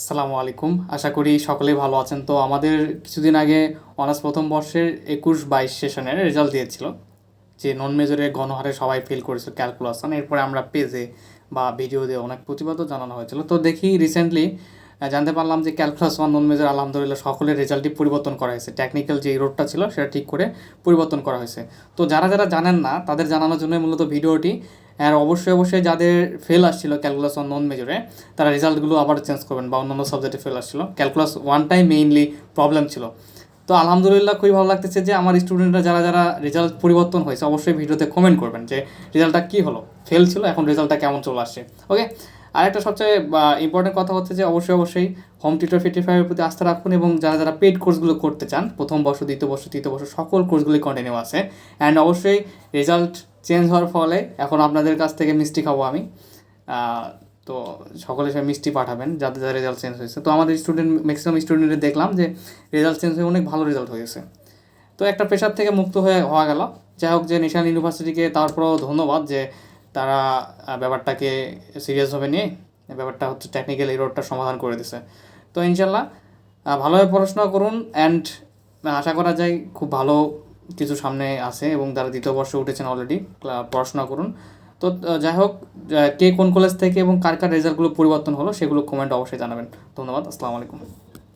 আসসালামু আলাইকুম। আশা করি সকলেই ভালো আছেন। তো আমাদের কিছুদিন আগে অনার্স প্রথম বর্ষের একুশ বাইশ সেশনের রেজাল্ট দিয়েছিল, যে নন মেজরে গণহারে সবাই ফেল করেছিল ক্যালকুলেশন এরপরে আমরা পেজে বা ভিডিও দিয়ে অনেক প্রতিবাদও জানানো হয়েছিল। তো দেখি রিসেন্টলি জানতে পারলাম যে ক্যালকুলাস ওয়ান নন মেজর আলহামদুলিল্লাহ সকলের রেজাল্টই পরিবর্তন করা হয়েছে। টেকনিক্যাল যে রোডটা ছিল, সেটা ঠিক করে পরিবর্তন করা হয়েছে। তো যারা যারা জানেন না, তাদের জানানোর জন্য মূলত ভিডিওটি। আর অবশ্যই অবশ্যই যাদের ফেল আসছিল ক্যালকুলাস ওয়ান নন মেজরে, তারা রেজাল্টগুলো আবার চেঞ্জ করবেন বা অন্যান্য সাবজেক্টে ফেল আসছিল। ক্যালকুলাস ওয়ানটাই মেইনলি প্রবলেম ছিল। তো আলহামদুলিল্লাহ খুবই ভালো লাগতেছে যে আমার স্টুডেন্টরা যারা যারা রেজাল্ট পরিবর্তন হয়েছে, অবশ্যই ভিডিওতে কমেন্ট করবেন যে রেজাল্টটা কী হলো? ফেল ছিল, এখন রেজাল্টটা কেমন চলে আসছে? ওকে আর একটা সবচেয়ে ইম্পর্টেন্ট কথা হচ্ছে যে অবশ্যই অবশ্যই হোম টিউটর ফিফটি ফাইভের প্রতি আস্থা রাখুন এবং যারা যারা পেড কোর্সগুলো করতে চান, প্রথম বর্ষ, দ্বিতীয় বর্ষ, তৃতীয় বর্ষ, সকল কোর্সগুলি কন্টিনিউ আছে। অ্যান্ড অবশ্যই রেজাল্ট চেঞ্জ হওয়ার ফলে এখন আপনাদের কাছ থেকে মিষ্টি খাব আমি। তো সকলে সে মিষ্টি পাঠাবেন যাদের যাদের রেজাল্ট চেঞ্জ হয়েছে। তো আমাদের স্টুডেন্ট ম্যাক্সিমাম স্টুডেন্টের দেখলাম যে রেজাল্ট চেঞ্জ হয়ে অনেক ভালো রেজাল্ট হয়েছে। তো একটা প্রেশার থেকে মুক্ত হয়ে হওয়া গেল। যাই হোক যে ন্যাশনাল ইউনিভার্সিটিকে তারপরেও ধন্যবাদ যে তারা ব্যাপারটাকে সিরিয়াসভাবে নিয়ে ব্যাপারটা হচ্ছে টেকনিক্যাল এরোরটা সমাধান করে দিছে। তো ইনশাল্লাহ ভালোভাবে পড়াশোনা করুন অ্যান্ড আশা করা যায় খুব ভালো কিছু সামনে আছে এবং তারা দ্বিতীয় বর্ষে উঠেছেন অলরেডি পড়াশোনা করুন। তো যাই হোক কে কোন কলেজ থেকে এবং কার কার রেজাল্টগুলো পরিবর্তন হলো সেগুলো কমেন্ট অবশ্যই জানাবেন। ধন্যবাদ, আসসালামু আলাইকুম।